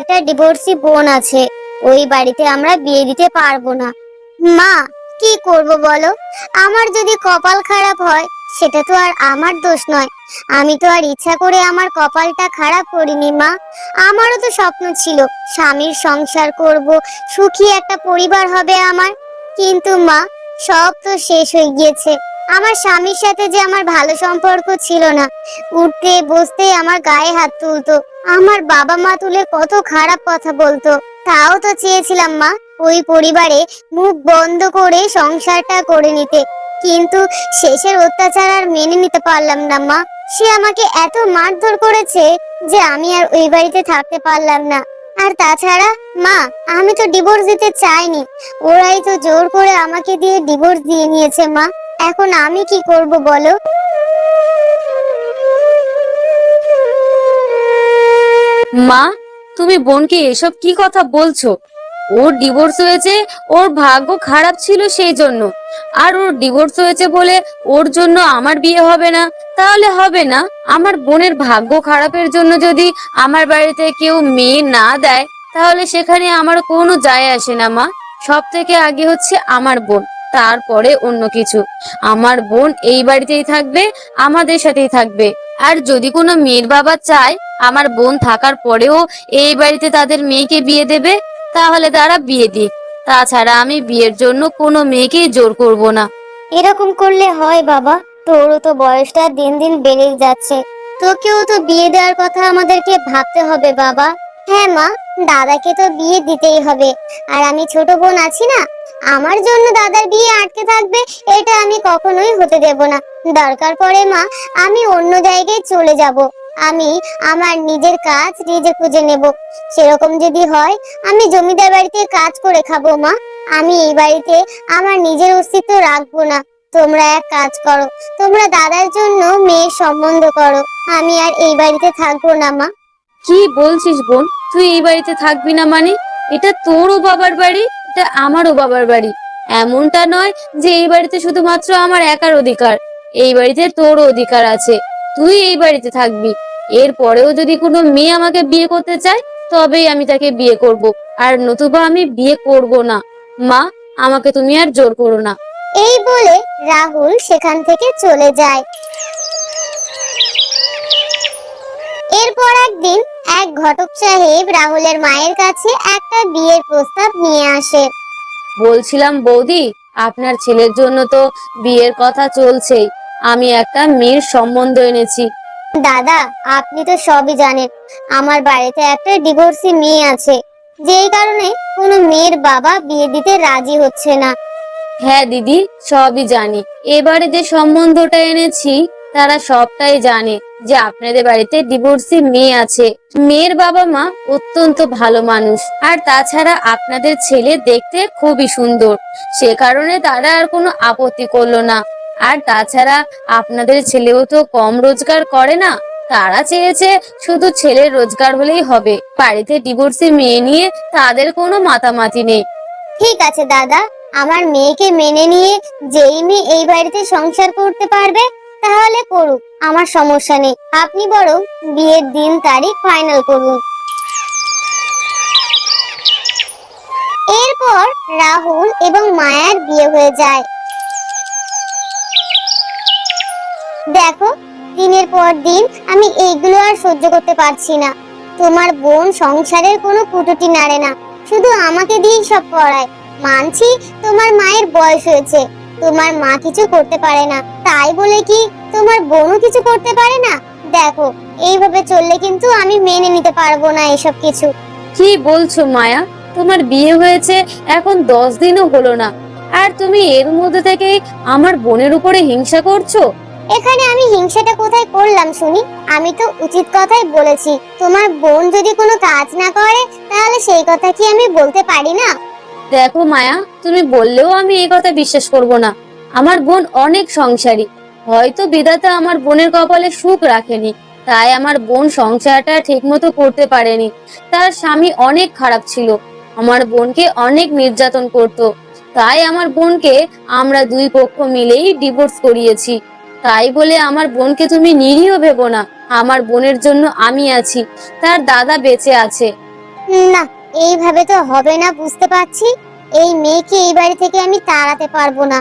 একটা ডিভোর্সি বোন আছে। ওই বাড়িতে আমরা বিয়ে দিতে পারব না। মা, কি করব বলো? আমার যদি কপাল খারাপ হয়, সেটা তো আর আমার দোষ নয়। আমি তো আর ইচ্ছা করে আমার কপালটা খারাপ করিনি, মা। আমারও তো স্বপ্ন ছিল, স্বামীর সংসার করব, সুখী একটা পরিবার হবে আমার। কিন্তু মা, সব তো শেষ হয়ে গিয়েছে। আমার স্বামীর সাথে যে আমার ভালো সম্পর্ক ছিল না, উঠতে বসতে আমার গায়ে হাত তুলতো, আমার বাবা মা তুলে কত খারাপ কথা বলতো, তাও তো চেয়েছিলাম মা ওই পরিবারে মুখ বন্ধ করে সংসারটা করে নিতে, কিন্তু শেষের অত্যাচার আর মেনে নিতে পারলাম না মা। সে আমাকে এত মারধর করেছে যে আমি আর ওই বাড়িতে থাকতে পারলাম না। আর তাছাড়া, মা, আমি তো ডিভোর্স দিতে চাইনি, ওরাই তো জোর করে আমাকে দিয়ে ডিভোর্স দিয়ে নিয়েছে মা। এখন আমি কি করব বলো? মা, তুমি বোনকে এসব কি কথা বলছো? ওর ডিভোর্স হয়েছে, ওর ভাগ্য খারাপ ছিল সেই জন্য। আর ওর ডিভোর্স হয়েছে বলে ওর জন্য আমার বিয়ে হবে না, তাহলে হবে না। আমার বোনের ভাগ্য খারাপের জন্য যদি আমার বাড়িতে কেউ মেয়ে না দেয়, তাহলে সেখানে আমার কোনো যায় আসে না, মা। সব থেকে আগে হচ্ছে আমার বোন। তারপরে অন্য কিছু। আমার বোন এই বাড়িতেই থাকবে, আমাদের সাথেই থাকবে। আর যদি কোনো মেয়ের বাবা চায়, আমার বোন থাকার পরেও এই বাড়িতে তাদের মেয়েকে বিয়ে দেবে, তাহলে তারা বিয়ে দিক। তাছাড়া আমি বিয়ের জন্য কোনো মেয়েকেই জোর করব না। এরকম করলে হয় বাবা, তোরও তো বয়সটা দিন দিন বেড়েই যাচ্ছে। তোকেও তো বিয়ে দেওয়ার কথা আমাদেরকে ভাবতে হবে বাবা। হ্যাঁ মা, দাদাকে তো বিয়ে দিতেই হবে। আর আমি ছোট বোন আছি না আমার জন্য দাদার বিয়ে আটকে থাকবে, এটা আমি কখনোই হতে দেব না। দরকার পড়ে মা, আমি অন্য জায়গায় চলে যাব। আমি আমার নিজের কাজ নিজে খুঁজে নেব। সেরকম যদি হয়, আমি জমিদার বাড়িতে কাজ করে খাব মা। আমি এই বাড়িতে আমার নিজের অস্তিত্ব রাখব না। তোমরা এক কাজ করো, তোমরা দাদার জন্য মেয়ের সম্বন্ধ করো। আমি আর এই বাড়িতে থাকব না মা। কি বলছিস বোন? তুই এই বাড়িতে থাকবি না মানে? এটা তোরও বাবার বাড়ি এটা আমারও বাবার বাড়ি। এমনটা নয় যে এই বাড়িতে শুধুমাত্র আমার একার অধিকার। এই বাড়িতে তোর অধিকার আছে। তুই এই বাড়িতে থাকবি। এর পরেও যদি কোনো মেয়ে আমাকে বিয়ে করতে চায়, তবেই আমি তাকে বিয়ে করব। আর নতুবা আমি বিয়ে করব না। মা, আমাকে তুমি আর জোর করো না। এই বলে রাহুল সেখান থেকে চলে যায়। এরপর একদিন এক ঘটক সাহেব রাহুলের মায়ের কাছে একটা বিয়ের প্রস্তাব নিয়ে আসে। বলছিলাম বৌদি আপনার ছেলের জন্য তো বিয়ের কথা চলছেই। আমি একটা মেয়ের সম্বন্ধ এনেছি। দাদা আপনি তো সবই জানেন আমার বাড়িতে একটা ডিভোর্সি মেয়ে আছে। যেই কারণে কোনো মেয়ের বাবা বিয়ে দিতে রাজি হচ্ছে না। হ্যাঁ দিদি সবই জানি। এবারে যে সম্বন্ধটা এনেছি তারা সবটাই জানে। যে আপনাদের বাড়িতে ডিভোর্সি মেয়ে আছে। মেয়ের বাবা মা অত্যন্ত ভালো মানুষ। আর তাছাড়া আপনাদের ছেলে দেখতে খুবই সুন্দর। সে কারণে তারা আর কোনো আপত্তি করল না। আর তাছাড়া আপনাদের ছেলেও তো কম রোজগার করে না। তারা চেয়েছে শুধু ছেলের রোজগার হলেই হবে। বাড়িতে ডিভোর্সি মেয়ে নিয়ে তাদের কোনো মাতামাতি নেই। ঠিক আছে দাদা। আমার মেয়েকে মেনে নিয়ে যেই মেয়ে এই বাড়িতে সংসার করতে পারবে তাহলে করুক আমার সমস্যা নেই। আপনি বরং বিয়ের দিন তারিখ ফাইনাল করুন। এরপর রাহুল এবং মায়ার বিয়ে হয়ে যায়। দেখো, দিনের পর দিন আমি এইগুলো আর সহ্য করতে পারছি না। তোমার বোন সংসারের কোনো কুটুটি নাড়ে না, শুধু আমাকে দিয়েই সব করায় মানছি তোমার মায়ের বয়স হয়েছে। তোমার মা কিছু করতে পারে না। তাই বলে কি তোমার বোনও কিছু করতে পারে না? দেখো এইভাবে চললে কিন্তু আমি মেনে নিতে পারব না এসব কিছু। কি বলছো মায়া? তোমার বিয়ে হয়েছে এখন দশ দিনও হলো না। আর তুমি এর মধ্যে থেকে আমার বোনের উপরে হিংসা করছ? এখানে আমি হিংসাটা কোথায় করলাম শুনি? আমি তো উচিত কথাই বলেছি। তোমার বোন যদি কোনো কাজ না করে তাহলে সেই কথা কি আমি বলতে পারি না? দেখো মায়া, তুমি বললেও আমি এই কথা বিশ্বাস করব না। আমার বোন অনেক সংসারী। হয়তো বিধাতা আমার বোনের কপালে সুখ রাখেনি, তাই আমার বোন সংসারটা ঠিকমতো করতে পারেনি। তার স্বামী অনেক খারাপ ছিল, আমার বোনকে অনেক নির্যাতন করত। তাই আমার বোনকে আমরা দুই পক্ষ মিলেই ডিভোর্স করিয়েছি। তাই বলে আমার বোনকে তুমি নিরীহ ভেবো না, আমার বোনের জন্য আমি আছি, তার দাদা বেঁচে আছে। না এইভাবে তো হবে না, বুঝতে পারছি? এই মেয়েকে এই বাড়ি থেকে আমি তাড়াতে পারব না।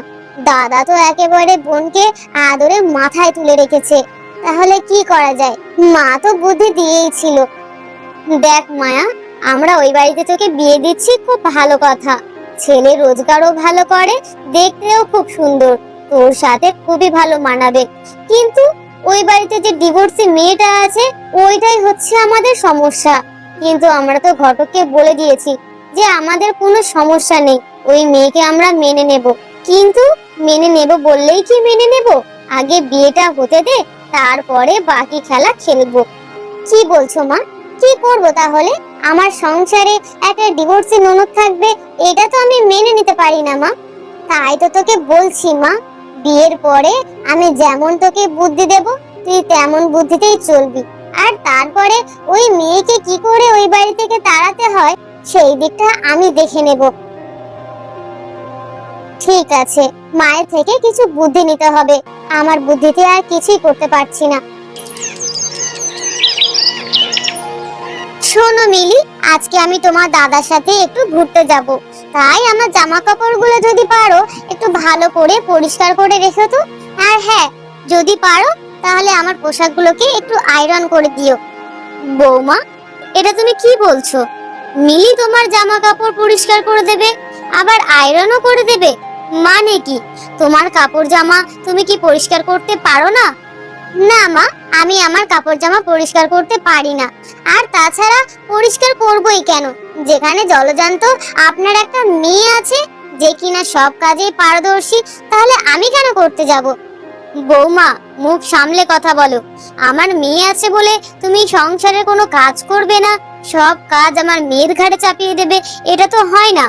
দাদা তো একেবারে বোনকে আদরে মাথায় তুলে রেখেছে। তাহলে কি করা যায়? মা তো বুদ্ধি দিয়েই ছিল। দেখ মায়া, আমরা ওই বাড়িতে তোকে বিয়ে দিচ্ছি, খুব ভালো কথা। ছেলে রোজগারও ভালো করে, দেখতেও খুব সুন্দর। তোর সাথে খুবই ভালো মানাবে। কিন্তু ওই বাড়িতে যে ডিভোর্সি মেয়েটা আছে, ওইটাই হচ্ছে আমাদের সমস্যা। কিন্তু আমরা তো ঘটককে বলে দিয়েছি যে আমাদের কোনো সমস্যা নেই। ওই মেয়েকে আমরা মেনে নেব। কিন্তু মেনে নেব বললেই কি মেনে নেব? আগে বিয়েটা হতে দে, তারপরে বাকি খেলা খেলব। কি বলছো মা? কি করব তাহলে? আমার সংসারে একটা ডিভোর্সি ননদ থাকবে, এটা তো আমি মেনে নিতে পারি না মা। তাই তো তোকে বলছি মা, বিয়ের পরে আমি যেমন তোকে বুদ্ধি দেব, তুই তেমন বুদ্ধিতেই চলবি। আর তারপরে ওই মেয়েকে কি করে ওই বাড়ি থেকে তাড়াতে হয়, সেই দিকটা আমি দেখে নেব। ঠিক আছে, মায়ের থেকে কিছু বুদ্ধি নিতে হবে। আমার বুদ্ধিতে আর কিছুই করতে পারছি না। শোনো মিলি, আজকে আমি তোমার দাদার সাথে একটু ঘুরতে যাব। তাই আমার জামা কাপড়গুলো যদি পারো, একটু ভালো করে পরিষ্কার করে রেখো তো। আর হ্যাঁ যদি পারো তাহলে আমার পোশাকগুলোকে একটু আয়রন করে দিও। বৌমা, এটা তুমি কি বলছো? মিলি তোমার জামা কাপড় পরিষ্কার করে দেবে, আবার আয়রনও করে দেবে? মানে কি? তোমার কাপড় জামা তুমি কি পরিষ্কার করতে পারো না? না মা, আমি আমার কাপড় জামা পরিষ্কার করতে পারি না। আর তাছাড়া পরিষ্কার করবই কেন? যেখানে জলজান্ত আপনার একটা মেয়ে আছে, যে কিনা সব কাজেই পারদর্শী, তাহলে আমি কেন করতে যাব? বৌমা, মুখ সামলে কথা বলো। আমার মেয়ে আছে বলে তুমি সংসারের কোনো কাজ করবে না। সব কাজ আমার মেয়ের ঘাড়ে চাপিয়ে দেবে, এটা তো হয় না।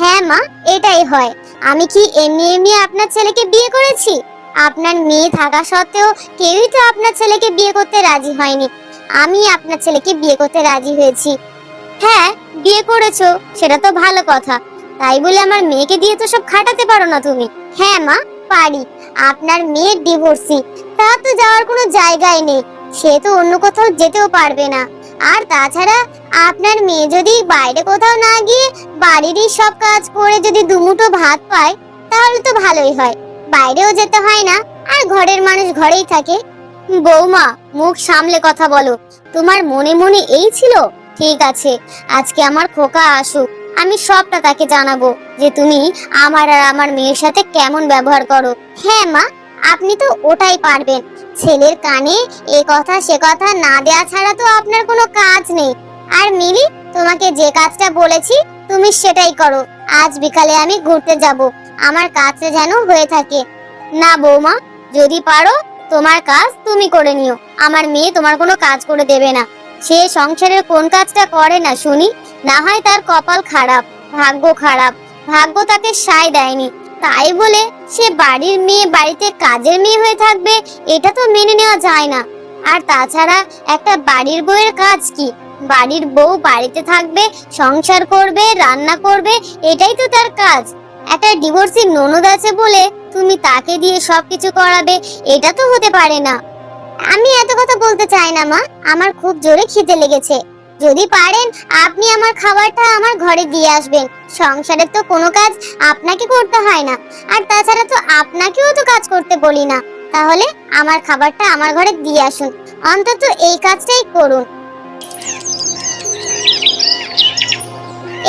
হ্যাঁ মা, এটাই হয়। আমি কি এমনি এমনি আপনার ছেলেকে বিয়ে করেছি? আপনার মেয়ে থাকা সত্ত্বেও কেউই তো আপনার ছেলেকে বিয়ে করতে রাজি হয়নি। আমি আপনার ছেলেকে বিয়ে করতে রাজি হয়েছি। হ্যাঁ বিয়ে করেছ, সেটা তো ভালো কথা। তাই বলে আমার মেয়েকে দিয়ে তো সব খাটাতে পারো না তুমি। হ্যাঁ মা, পারি। আপনার মেয়ের ডিভোর্সি তা তো যাওয়ার কোনো জায়গাই নেই। সে তো অন্য কোথাও যেতেও পারবে না। আর তাছাড়া আপনার মেয়ে যদি বাইরে কোথাও না গিয়ে বাড়িরই সব কাজ করে যদি দুমুঠো ভাত পায়, তাহলে তো ভালোই হয়। বাইরেও যেতে হয় না, আর ঘরের মানুষ ঘরেই থাকে। বৌমা, মুখ সামলে কথা বলো। তোমার মনে মনে এই ছিল? ঠিক আছে, আজকে আমার খোকা আসুক। আমি সবটা তাকে জানাব যে তুমি আমার আর আমার মেয়ের সাথে কেমন ব্যবহার করো। হ্যাঁ মা, আপনি তো ওটাই পারবেন। ছেলের কানে এ কথা সে কথা না দেয়া ছাড়া তো আপনার কোনো কাজ নেই। আর মিলি, তোমাকে যে কাজটা বলেছি, তুমি সেটাই করো। আজ বিকালে আমি ঘুরতে যাব। আমার কাজটা যেন হয়ে থাকে। না বৌমা, যদি পারো, তোমার কাজ তুমি করে নিও। আমার মেয়ে তোমার কোনো কাজ করে দেবে না। সে সংসারের কোন কাজটা করে না, শুনি। না হয় তার কপাল খারাপ, ভাগ্য খারাপ। ভাগ্য তাকে সায় দেয়নি। তাই বলে সে বাড়ির মেয়ে বাড়িতে কাজের মেয়ে হয়ে থাকবে, এটা তো মেনে নেওয়া যায় না। আর তাছাড়া একটা বাড়ির বউয়ের কাজ কি? বাড়ির বউ বাড়িতে থাকবে, সংসার করবে, রান্না করবে, এটাই তো তার কাজ। একটা ডিভোর্সি ননদ আছে বলে তুমি তাকে দিয়ে সবকিছু করাবে, এটা তো হতে পারে না। আমি এত কথা বলতে চাই না মা, আমার খুব জোরে খিদে লেগেছে। যদি পারেন, আপনি আমার খাবারটা আমার ঘরে দিয়ে আসবেন। সংসারের তো কোনো কাজ আপনাকে করতে হয় না। আর তাছাড়া তো আপনাকেও তো কাজ করতে বলি না। তাহলে আমার খাবারটা আমার ঘরে দিয়ে আসুন। অন্তত এই কাজটাই করুন।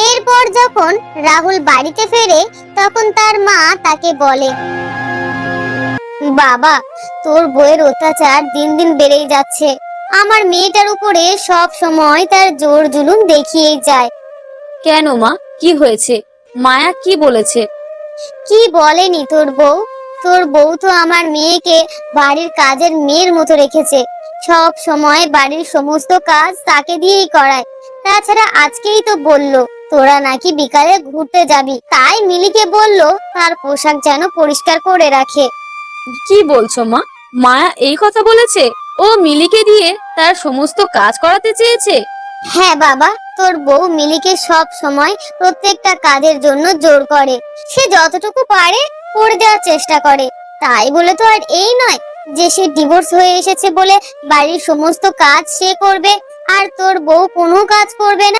এরপর যখন রাহুল বাড়িতে ফেরে, তখন তার মা তাকে বলে, বাবা, তোর বইয়ের অত্যাচার দিন দিন বেড়েই যাচ্ছে। আমার মেয়েটার উপরে সব সময় তার জোর জুলুম দেখিয়েই যায়। কেন মা? কি হয়েছে? মায়া কি বলেছে? কি বলেনি তোর বউ? তোর বউ তো আমার মেয়েকে বাড়ির কাজের মেয়ের মতো রেখেছে। সব সময় বাড়ির সমস্ত কাজ তাকে দিয়েই করায়। তাছাড়া আজকেই তো বলল তোরা নাকি বিকালে ঘুরতে যাবি। তাই মিলিকে বলল তার পোশাক যেন পরিষ্কার করে রাখে। কি বলছো মা? মায়া এই কথা বলেছে? ও মিলিকে দিয়ে তার সমস্ত কাজ করাতে চেয়েছে? হ্যাঁ বাবা তোর বউ মিলিকে সব সময় প্রত্যেকটা কাজের জন্য জোর করে। সে যতটুকু পারে করে দেওয়ার চেষ্টা করে। তাই বলে তো আর এই নয় যে সে ডিভোর্স হয়ে এসেছে বলে বাড়ির সমস্ত কাজ সে করবে আর তোর বউ কোনো কাজ করবে না।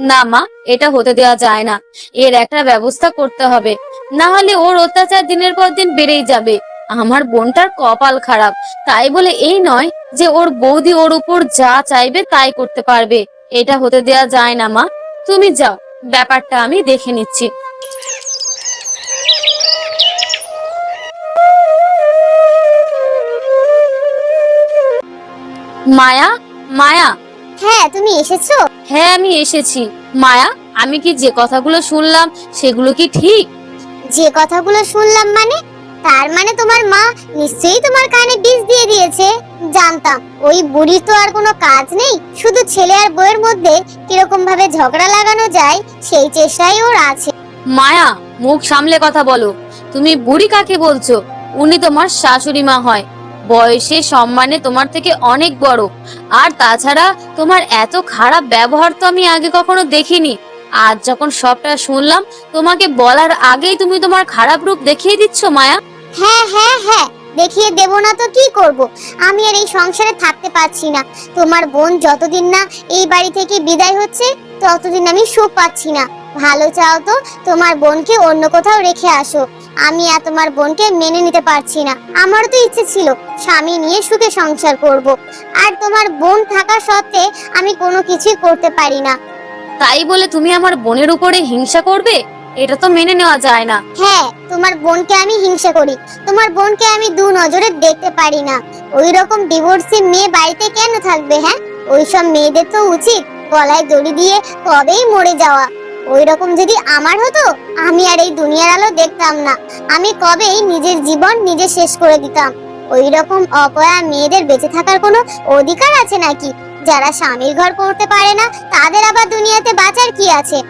না মা এটা হতে দেওয়া যায় না। এর একটা ব্যবস্থা করতে হবে। না হলে ওর অত্যাচার দিনের পর দিন বেড়েই যাবে। আমার বোনটার কপাল খারাপ। তাই বলে এই নয় যে ওর বৌদি ওর উপর যা চাইবে তাই করতে পারবে। এটা হতে দেওয়া যায় না মা। তুমি যাও ব্যাপারটা আমি দেখে নিচ্ছি। মায়া মায়া। হ্যাঁ তুমি এসেছ? হ্যাঁ আমি এসেছি। মায়া আমি কি যে কথাগুলো শুনলাম সেগুলো কি ঠিক? যে কথাগুলো শুনলাম মানে? তার মানে তোমার মা নিশ্চয়ই তোমার কানে বিষ দিয়ে দিয়েছে। জানতাম, ওই বুড়ির তো আর কোনো কাজ নেই। শুধু ছেলে আর বউয়ের মধ্যে কীরকম ভাবে ঝগড়া লাগানো যায়, সেই চেষ্টাই ওর আছে। মায়া, মুখ সামলে কথা বলো। তুমি বুড়ি কাকে বলছো? উনি তোমার শাশুড়ি মা হয়। বয়সে সম্মানে তোমার থেকে অনেক বড়। আর তাছাড়া তোমার এত খারাপ ব্যবহার তো আমি আগে কখনো দেখিনি। আজ যখন সবটা শুনলাম, তোমাকে বলার আগেই তুমি তোমার খারাপ রূপ দেখিয়ে দিচ্ছ, মায়া। হ্যাঁ হ্যাঁ হ্যাঁ দেখিয়ে দেব না তো কি করব? আমি আর এই সংসারে থাকতে পারছি না। তোমার বোন যতদিন না এই বাড়ি থেকে বিদায় হচ্ছে, ততদিন আমি সুখ পাচ্ছি না। ভালো চাও তো তোমার বোনকে অন্য কোথাও রেখে আসো। আমি আর তোমার বোনকে মেনে নিতে পারছি না। আমারও তো ইচ্ছে ছিল স্বামী নিয়ে সুখে সংসার করব। আর তোমার বোন থাকা সত্ত্বে আমি কোনো কিছুই করতে পারি না। তাই বলে তুমি আমার বোনের উপরে হিংসা করবে? এটা তো মেনে নেওয়া যায় না। হ্যাঁ তোমার বোনকে আমি হিংসা করি। তোমার বোনকে আমি দু নজরে দেখতে পারি না। ওই রকম ডিভোর্সি মেয়ে বাড়িতে কেন থাকবে হ্যাঁ? ওইসব মেয়েদের তো উচিত গলায় দড়ি দিয়ে কবেই মরে যাওয়া। ওই রকম যদি আমার হতো আমি আর এই দুনিয়ার আলো দেখতাম না। আমি কবেই নিজের জীবন নিজে শেষ করে দিতাম। ওই রকম অপয়া মেয়েদের বেঁচে থাকার কোনো অধিকার আছে নাকি? যারা স্বামীর ঘর করতে পারে না তাদের আবার দুনিয়াতে বাঁচার কি আছে?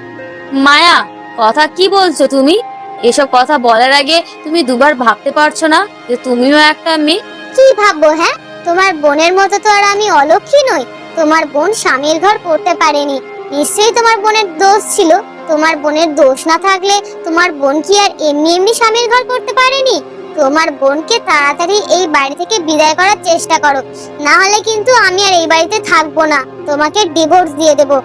মায়া কথা কি বলছো তুমি? এসব কথা বলার আগে তুমি দুবার ভাবতে পারছ না যে তুমিও একটা মেয়ে? কি ভাববো হ্যাঁ? তোমার বোনের মতো তো আর আমি অলক্ষী নই। তোমার বোন স্বামীর ঘর করতে পারেনি। নিশ্চয়ই তোমার বোনের দোষ ছিল। তোমার বোনের দোষ না থাকলে তোমার বোন কি আর এমনি এমনি স্বামীর ঘর করতে পারেনি? তোমার বোনকে তাড়াতাড়ি এই বাড়ি থেকে বিদায় করার চেষ্টা করো। না হলে কিন্তু আমি আর এই বাড়িতে থাকব না। তোমাকে ডিভোর্স দিয়ে দেবো।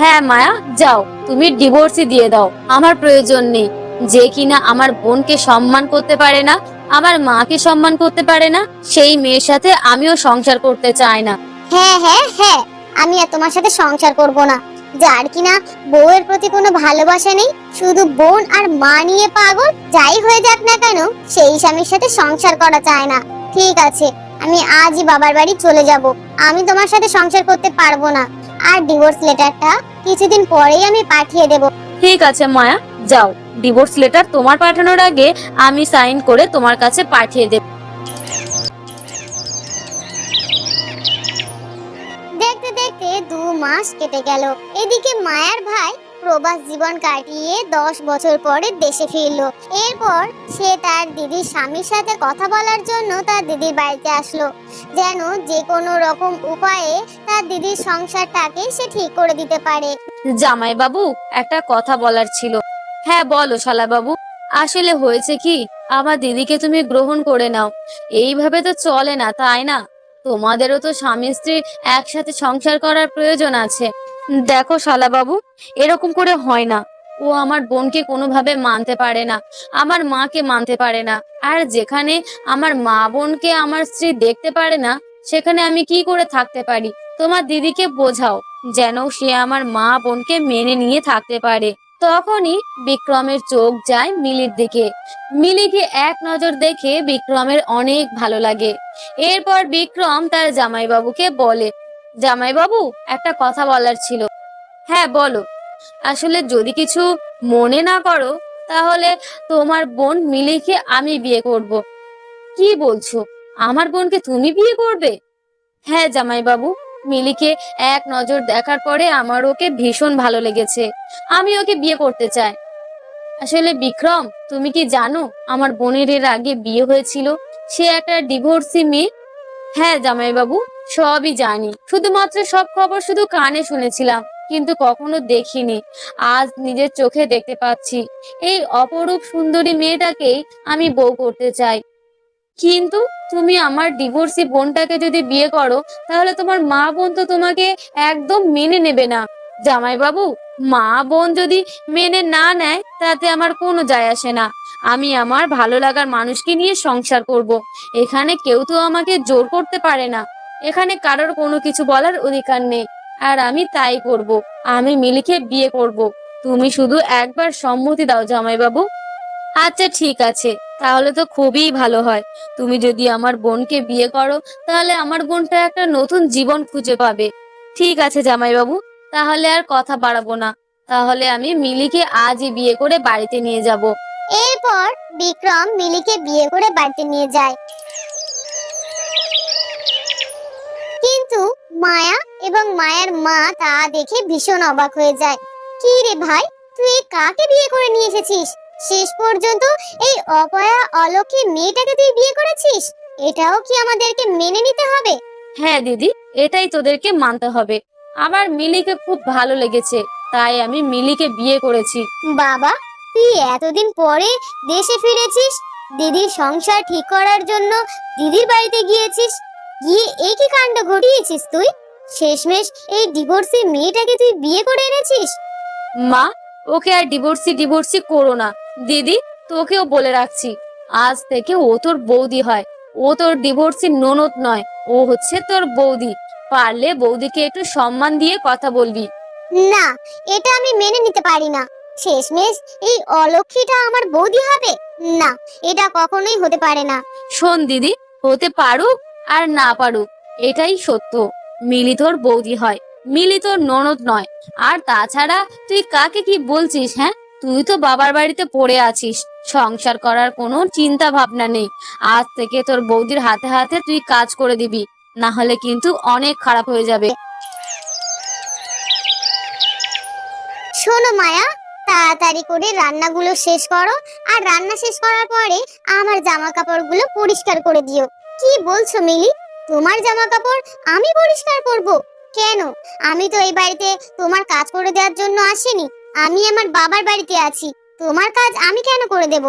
হ্যাঁ মায়া, যাও, তুমি ডিভোর্সই দিয়ে দাও। আমার প্রয়োজন নেই। যে কিনা আমার বোনকে সম্মান করতে পারে না, আমার মাকে সম্মান করতে পারে না, সেই মেয়ের সাথে আমিও সংসার করতে চাই না। হ্যাঁ হ্যাঁ হ্যাঁ আমি আর তোমার সাথে সংসার করব না। যার কিনা বউয়ের প্রতি কোনো ভালোবাসা নেই, শুধু বোন আর মা নিয়ে পাগল, যাই হয়ে যাক না কেন, সেই স্বামীর সাথে সংসার করা চায় না। ঠিক আছে, আমি আজই বাবার বাড়ি চলে যাব। আমি তোমার সাথে সংসার করতে পারব না। আর ডিভোর্স লেটারটা কিছুদিন পরেই আমি পাঠিয়ে দেব। ঠিক আছে মায়া। যাও। ডিভোর্স লেটার তোমার পাঠানোর আগে আমি সাইন করে তোমার কাছে পাঠিয়ে দেব। দেখতে দেখতে দু মাস কেটে গেল। এদিকে মায়ার ভাই প্রবাস জীবন কাটিয়ে দশ বছর পরে দেশে ফিরলো। এরপর সে তার দিদির স্বামীর সাথে কথা বলার জন্য তার দিদির বাড়িতে আসলো। যেন যে কোনো রকম উপায়ে তার দিদির সংসারটাকে সে ঠিক করে দিতে পারে। জামাই বাবু একটা কথা বলার ছিল। হ্যাঁ বলো শালা বাবু আসলে হয়েছে কি, আমার দিদিকে তুমি গ্রহণ করে নাও। এইভাবে তো চলে না, তাই না? তোমাদেরও তো স্বামী স্ত্রী একসাথে সংসার করার প্রয়োজন আছে। দেখো শালা বাবু এরকম করে হয় না। ও আমার বোনকে কোনোভাবে মানতে পারে না, আমার মাকে মানতে পারে না। আর যেখানে আমার মা বোনকে আমার স্ত্রী দেখতে পারে না, সেখানে আমি কি করে থাকতে পারি? তোমার দিদিকে বোঝাও, যেন সে আমার মা বোনকে মেনে নিয়ে থাকতে পারে। তখনই বিক্রমের চোখ যায় মিলির দিকে। মিলিকে এক নজর দেখে বিক্রমের অনেক ভালো লাগে। এরপর বিক্রম তার জামাইবাবুকে বলে জামাইবাবু, একটা কথা বলার ছিল। হ্যাঁ বলো। আসলে যদি কিছু মনে না করো, তাহলে তোমার বোন মিলিকে আমি বিয়ে করব। কি বলছো? আমার বোনকে তুমি বিয়ে করবে? হ্যাঁ জামাইবাবু, মিলিকে এক নজর দেখার পরে আমার ওকে ভীষণ ভালো লেগেছে। আমি ওকে বিয়ে করতে চাই। আসলে বিক্রম, তুমি কি জানো আমার বোনের এর আগে বিয়ে হয়েছিল? সে একটা ডিভোর্সি মেয়ে। হ্যাঁ জামাইবাবু। সবই জানি। শুধুমাত্র সব খবর শুধু কানে শুনেছিলাম, কিন্তু কখনো দেখিনি। আজ নিজের চোখে দেখতে পাচ্ছি। এই অপরূপ সুন্দরী মেয়েটাকেই আমি বউ করতে চাই। কিন্তু তুমি আমার ডিভোর্সি বোনটাকে যদি বিয়ে করো, তাহলে তোমার মা বোন তো তোমাকে একদম মেনে নেবে না। জামাইবাবু, মা বোন যদি মেনে না নেয়, তাতে আমার কোনো যায় আসে না। আমি আমার ভালো লাগার মানুষকে নিয়ে সংসার করব। এখানে কেউ তো আমাকে জোর করতে পারে না। এখানে কারোর কোনো কিছু বলার অধিকার নেই, আর আমি তাই করব। আমি মিলিকে বিয়ে করব। তুমি শুধু একবার সম্মতি দাও জামাইবাবু। আচ্ছা ঠিক আছে। তাহলে তো খুবই ভালো হয়। তুমি যদি আমার বোনকে বিয়ে করো, তাহলে আমার বোনটা একটা নতুন জীবন খুঁজে পাবে। ঠিক আছে জামাইবাবু, তাহলে আর কথা বাড়াবো না। তাহলে আমি মিলিকে আজই বিয়ে করে বাড়িতে নিয়ে যাব। এরপর বিক্রম মিলিকে বিয়ে করে বাড়িতে নিয়ে যায় কিন্তু মায়া এবং মায়ের মা তা দেখে ভীষণ অবাক হয়ে যায়। কি রে ভাই তুই কাকে বিয়ে করে নিয়ে এসেছিস? শেষ পর্যন্ত এই অপয়া অলক্ষী মেয়েটাকে তুই বিয়ে করেছিস? এটাও কি আমাদেরকে মেনে নিতে হবে? হ্যাঁ দিদি এটাই তোদেরকে মানতে হবে। আমার মিলিকে খুব ভালো লেগেছে তাই আমি মিলিকে বিয়ে করেছি। বাবা তুই এতদিন পরে দেশে ফিরেছিস? দিদির সংসার ঠিক করার জন্য দিদির বাড়িতে গিয়েছিস? গিয়ে এই কি কাণ্ড ঘটিয়েছিস তুই? শেষমেশ এই ডিভোর্সি মেয়েটাকে তুই বিয়ে করে এনেছিস? মা ওকে আর ডিভোর্সি ডিভোর্সি করো না। দিদি তোকেও বলে রাখছি আজ থেকে ও তোর বৌদি হয়। ও তোর ডিভোর্সি ননদ নয় ও হচ্ছে তোর বৌদি। পারলে বৌদিকে একটু সম্মান দিয়ে কথা বলবি। না এটা আমি মেনে নিতে পারি না। শেষমেশ এই অলক্ষীটা আমার বৌদি হবে? না এটা কখনোই হতে পারে না। শোন দিদি হতে পারুক আর না পারুক, এটাই সত্য। মিলি তোর বৌদি হয় মিলি তোর ননদ নয়। আর তাছাড়া তুই কাকে কি বলছিস হ্যাঁ? তুই তো বাবার বাড়িতে পড়ে আছিস, সংসার করার কোনো চিন্তা ভাবনা নেই। আজ থেকে তোর বৌদির হাতে হাতে তুই কাজ করে দিবি, না হলে কিন্তু অনেক খারাপ হয়ে যাবে। শোনো মায়া, তাড়াতাড়ি করে রান্নাগুলো শেষ করো, আর রান্না শেষ করার পরে আমার জামা কাপড়গুলো পরিষ্কার করে দিও। কি বলছো মিলি? তোমার জামা কাপড় আমি পরিষ্কার করব। কেন? আমি তো এই বাড়িতে তোমার কাজ করে দেওয়ার জন্য আসিনি। আমি আমার বাবার বাড়িতে আছি। তোমার কাজ আমি কেন করে দেব?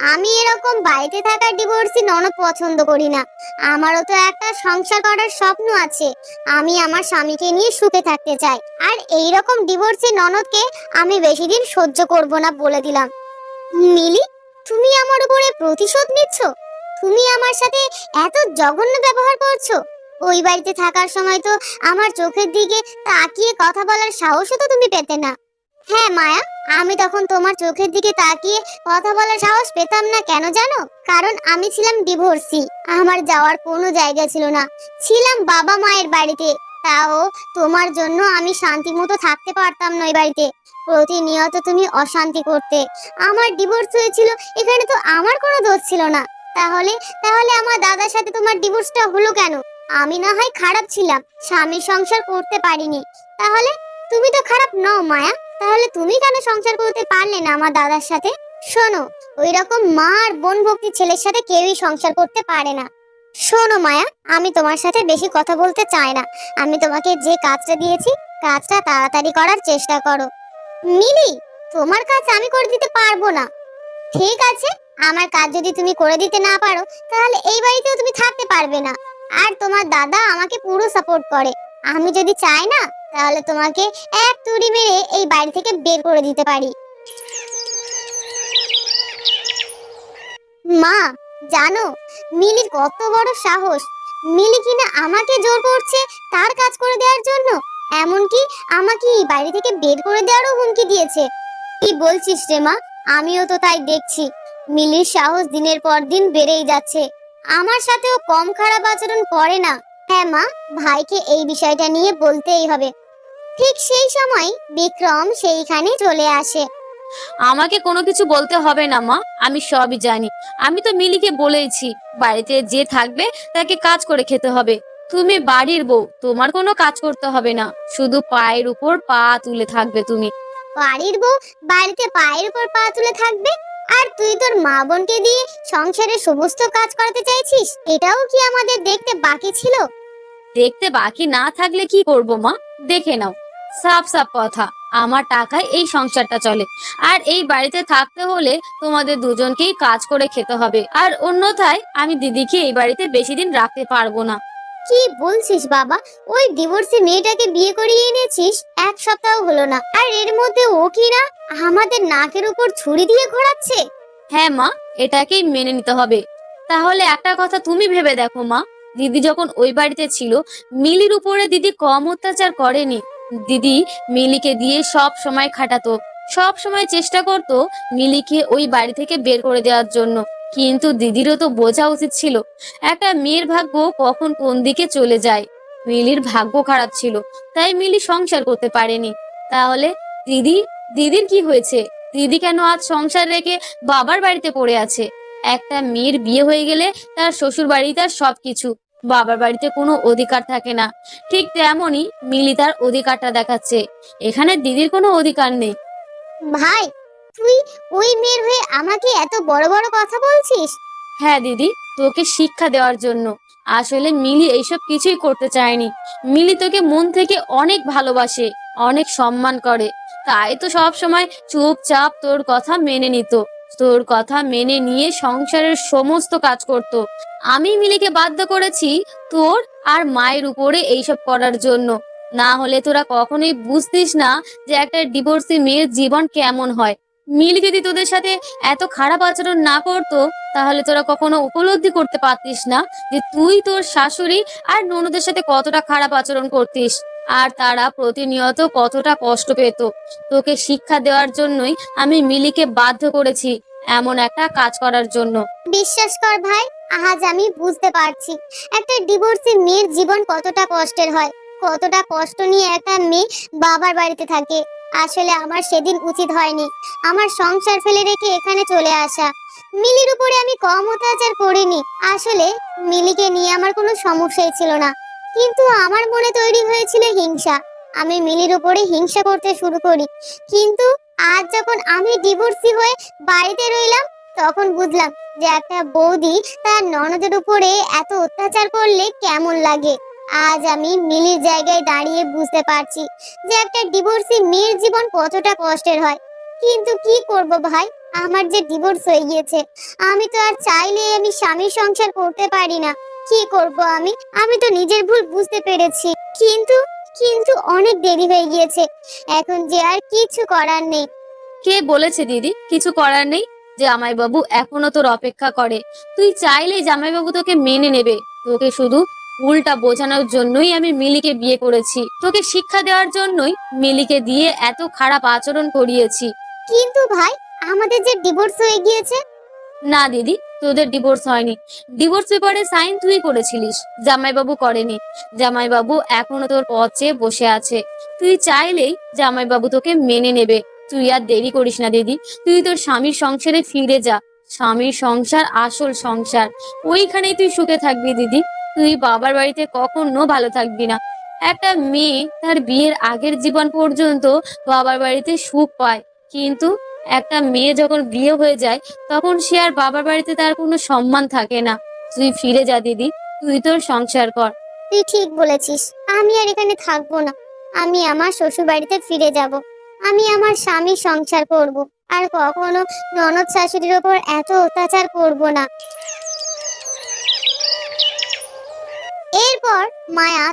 আমি এরকম বাড়িতে থাকার ডিভোর্সি ননদ পছন্দ করি না। আমারও তো একটা সংসার করার স্বপ্ন আছে। আমি আমার স্বামীকে নিয়ে সুখে থাকতে চাই। আর এই রকম ডিভোর্সি ননদকে আমি বেশি দিন সহ্য করব না বলে দিলাম। মিলি, তুমি আমার উপরে প্রতিশোধ নিচ্ছ? তুমি আমার সাথে এত জঘন্য ব্যবহার করছ। ওই বাড়িতে থাকার সময় তো আমার চোখের দিকে তাকিয়ে কথা বলার সাহসও তো তুমি পেতে না। হ্যাঁ মায়া, আমি তখন তোমার চোখের দিকে তাকিয়ে কথা বলার সাহস পেতাম না কেন জানো? কারণ আমি ছিলাম ডিভোর্সি, আমার যাওয়ার কোনো জায়গা ছিল না। ছিলাম বাবা মায়ের বাড়িতে, তাও তোমার জন্য আমি শান্তি মতো থাকতে পারতাম না ওই বাড়িতে। প্রতিনিয়ত তুমি অশান্তি করতে। আমার ডিভোর্স হয়েছিল, এখানে তো আমার কোনো দোষ ছিল না। তাহলে তাহলে আমার দাদার সাথে তোমার ডিভোর্সটা হলো কেন? আমি না হয় খারাপ ছিলাম, স্বামীর সংসার করতে পারিনি। তাহলে, তুমি তো খারাপ নও, মায়া। তাহলে তুমি কেন সংসার করতে পারলে না আমার দাদার সাথে? শোনো ওই রকম মা আর বোন ভক্তি ছেলের সাথে কেউই সংসার করতে পারে না। শোনো, মায়া, আমি তোমার সাথে বেশি কথা বলতে চাই না। আমি তোমাকে যে কাজটা দিয়েছি, কাজটা তাড়াতাড়ি করার চেষ্টা করো। মিলি, তোমার কাজ আমি করে দিতে পারব না। ঠিক আছে আমার কাজ যদি তুমি করে দিতে না পারো, তাহলে এই বাড়িতেও তুমি থাকতে পারবে না। আর তোমার দাদা আমাকে পুরো সাপোর্ট করে। আমি যদি চাই না, তাহলে তোমাকে এক তুড়ি মেরে এই বাড়ি থেকে বের করে দিতে পারি। মা, জানো, মিলির কত বড় সাহস। মিলি কিনা আমাকে জোর করছে তার কাজ করে দেওয়ার জন্য, এমনকি আমাকে এই বাড়ি থেকে বের করে দেওয়ারও হুমকি দিয়েছে। কি বলছিস রে মা? আমিও তো তাই দেখছি। মিলির সাহস দিনের পর দিন বেড়েই যাচ্ছে। আমার সাথেও কম খারাপ আচরণ করে না। হ্যাঁ মা ভাইকে এই বিষয়টা নিয়ে বলতেই হবে। ঠিক সেই সময় বিক্রম সেইখানে চলে আসে। আমাকে কোনো কিছু বলতে হবে না মা আমি সবই জানি। আমি তো মিলিকে বলেইছি বাড়িতে যে থাকবে তাকে কাজ করে খেতে হবে। তুমি বাড়ির বউ তোমার কোনো কাজ করতে হবে না। শুধু পায়ের উপর পা তুলে থাকবে তুমি। বাড়ির বউ বাড়িতে পায়ের উপর পা তুলে থাকবে? আর তুই তোর মা বোনকে দিয়ে সংসারের সমস্ত কাজ করাতে চাইছিস? এটাও কি আমাদের দেখতে বাকি ছিল? দেখতে বাকি না থাকলে কি করব, মা? দেখে নাও। সাফ সাফ কথা, আমার টাকায় এই সংসারটা চলে। আর এই বাড়িতে থাকতে হলে তোমাদের দুজনকেই কাজ করে খেতে হবে। আর অন্যথায় আমি দিদিকে এই বাড়িতে বেশি দিন রাখতে পারব না। কি বলছিস বাবা? ওই ডিভোর্সি মেয়েটাকে বিয়ে করিয়ে এনেছিস? এক সপ্তাহ হলো না। আর এর মধ্যে ও কি না আমাদের নাকের উপর ছুরি দিয়ে ঘোরাচ্ছে? হ্যাঁ মা, এটাকেই মেনে নিতে হবে। তাহলে একটা কথা তুমি ভেবে দেখো মা, দিদি যখন ওই বাড়িতে ছিল, মিলির উপরে দিদি কম অত্যাচার করেনি। দিদি মিলিকে দিয়ে সব সময় খাটাতো, সব সময় চেষ্টা করতো মিলিকে ওই বাড়ি থেকে বের করে দেওয়ার জন্য। কিন্তু দিদিরও তো বোঝা উচিত ছিল, একটা মেয়ের ভাগ্য কখন কোন দিকে চলে যায়। মিলির ভাগ্য খারাপ ছিল, তাই মিলি সংসার করতে পারেনি। তাহলে দিদি, দিদির কি হয়েছে? দিদি কেন আজ সংসার রেখে বাবার বাড়িতে পড়ে আছে? একটা মেয়ের বিয়ে হয়ে গেলে তার শ্বশুর বাড়ি তার সবকিছু, বাবার বাড়িতে কোনো অধিকার থাকে না। ঠিক তেমনই মিলি তার অধিকারটা দেখাচ্ছে, এখানে দিদির কোনো অধিকার নেই। ভাই তুই ওই মেয়ের হয়ে আমাকে এত বড় বড় কথা বলছিস? হ্যাঁ দিদি, তোকে শিক্ষা দেওয়ার জন্য। আসলে মিলি এইসব কিছুই করতে চায়নি। মিলি তোকে মন থেকে অনেক ভালোবাসে, অনেক সম্মান করে। তাই তো সব সময় চুপচাপ তোর কথা মেনে নিত। তোর কথা মেনে নিয়ে সংসারের সমস্ত কাজ করত। আমি মিলিকে বাধ্য করেছি তোর আর মায়ের উপরে এইসব করার জন্য। না হলে তোরা কখনোই বুঝতিস না যে একটা ডিভোর্সি মেয়ের জীবন কেমন হয়। মিলি যদি তোদের সাথে এত খারাপ আচরণ না করতো, তাহলে তোরা কখনো উপলব্ধি করতে পারতিস না যে তুই, তোর শাশুড়ি আর ননদের সাথে কতটা খারাপ আচরণ করতিস। আর তারা প্রতিনিয়ত কতটা কষ্ট পেত। তোকে শিক্ষা দেওয়ার জন্যই আমি মিলিকে বাধ্য করেছি এমন একটা কাজ করার জন্য। বিশ্বাস কর ভাই, আজ আমি বুঝতে পারছি। একটা ডিভোর্সি মেয়ের জীবন কতটা কষ্টের হয়। কতটা কষ্ট নিয়ে একটা মেয়ে বাবার বাড়িতে থাকে। আসলে আমার সেদিন উচিত হয়নি। আমার সংসার ফেলে রেখে এখানে চলে আসা। মিলির উপরে আমি কম অত্যাচার করিনি। আসলে মিলিকে নিয়ে আমার কোনো সমস্যাই ছিল না। কিন্তু আমার মনে তৈরি হয়েছিল হিংসা। আমি মিলির উপরে হিংসা করতে শুরু করি। কিন্তু আজ যখন আমি ডিভোর্সি হয়ে বাড়িতে রইলাম, তখন বুঝলাম যে একটা বৌদি তার ননদের উপরে এত অত্যাচার করলে কেমন লাগে। আজ আমি মিলির জায়গায় দাঁড়িয়ে বুঝতে পারছি যে একটা ডিভোর্সি মেয়ের জীবন কতটা কষ্টের হয়। কিন্তু কি করব ভাই? আমার যে ডিভোর্স হয়ে গিয়েছে, আমি তো আর চাইলে আমি স্বামীর সংসার করতে পারি না। কি করব আমি? আমি তো নিজের ভুল বুঝতে পেরেছি। কিন্তু কিন্তু অনেক দেরি হয়ে গিয়েছে। এখন যে আর কিছু করার নেই। কে বলেছে দিদি? কিছু করার নেই? যে জামাইবাবু এখনও তোর অপেক্ষা করে। তুই চাইলেই জামাইবাবু তোকে মেনে নেবে। তোকে শুধু ভুলটা বোঝানোর জন্যই আমি মিলিকে বিয়ে করেছি। তোকে শিক্ষা দেওয়ার জন্যই মিলিকে দিয়ে এত খারাপ আচরণ করিয়েছি। কিন্তু ভাই আমাদের যে ডিভোর্স হয়ে গিয়েছে। না দিদি তোদের ডিভোর্স হয়নি। ডিভোর্স পেপারে সাইন তুই করেছিলিস জামাইবাবু করেনি। জামাইবাবু এখনও তোর পথে বসে আছে। তুই চাইলেই জামাইবাবু তোকে মেনে নেবে। তুই আর দেরি করিস না দিদি তুই তোর স্বামীর সংসারে ফিরে যা। স্বামীর সংসার আসল সংসার। ওইখানেই তুই সুখে থাকবি দিদি। তুই বাবার বাড়িতে কখনো ভালো থাকবি না। একটা মেয়ে তার বিয়ের আগের জীবন পর্যন্ত বাবার বাড়িতে সুখ পায়। কিন্তু একটা মেয়ে যখন বিয়ে হয়ে যায়, তখন সে আর বাবার বাড়িতে তার কোনো সম্মান থাকে না। তুই ফিরে যা দিদি, তুই তোর সংসার কর। তুই ঠিক বলেছিস, আমি আর এখানে থাকব না। আমি আমার শ্বশুর বাড়িতে ফিরে যাব। আমি আমার স্বামীর সংসার করব। আর কখনো ননদ শাশুড়ির ওপর এত অত্যাচার করব না। এরপর মায়া